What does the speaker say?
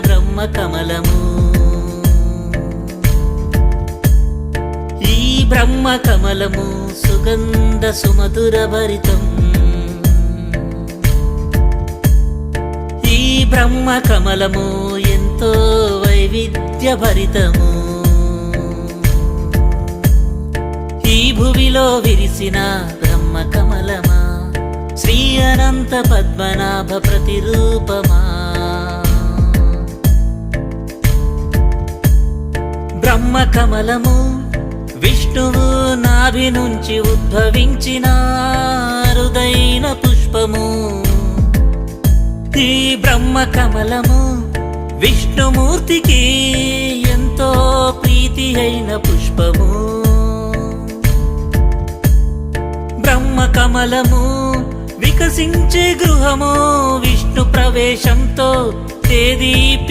బ్రహ్మ కమలము. ఈ బ్రహ్మ కమలము సుగంధ సుమధుర భరితం. ఈ బ్రహ్మ కమలము ఎంతో వైవిధ్య భరితము. ఈ భువిలో విరిసిన బ్రహ్మ కమలమా శ్రీ అనంత పద్మనాభ ప్రతిరూపమా? బ్రహ్మ కమలము విష్ణువు నాభి నుంచి ఉద్భవించిన అరుదైన పుష్పము. ఈ బ్రహ్మ కమలము విష్ణుమూర్తికి ఎంతో ప్రీతి అయిన పుష్పము. బ్రహ్మ కమలము వికసించే గృహము విష్ణు ప్రవేశంతో తేదీప్య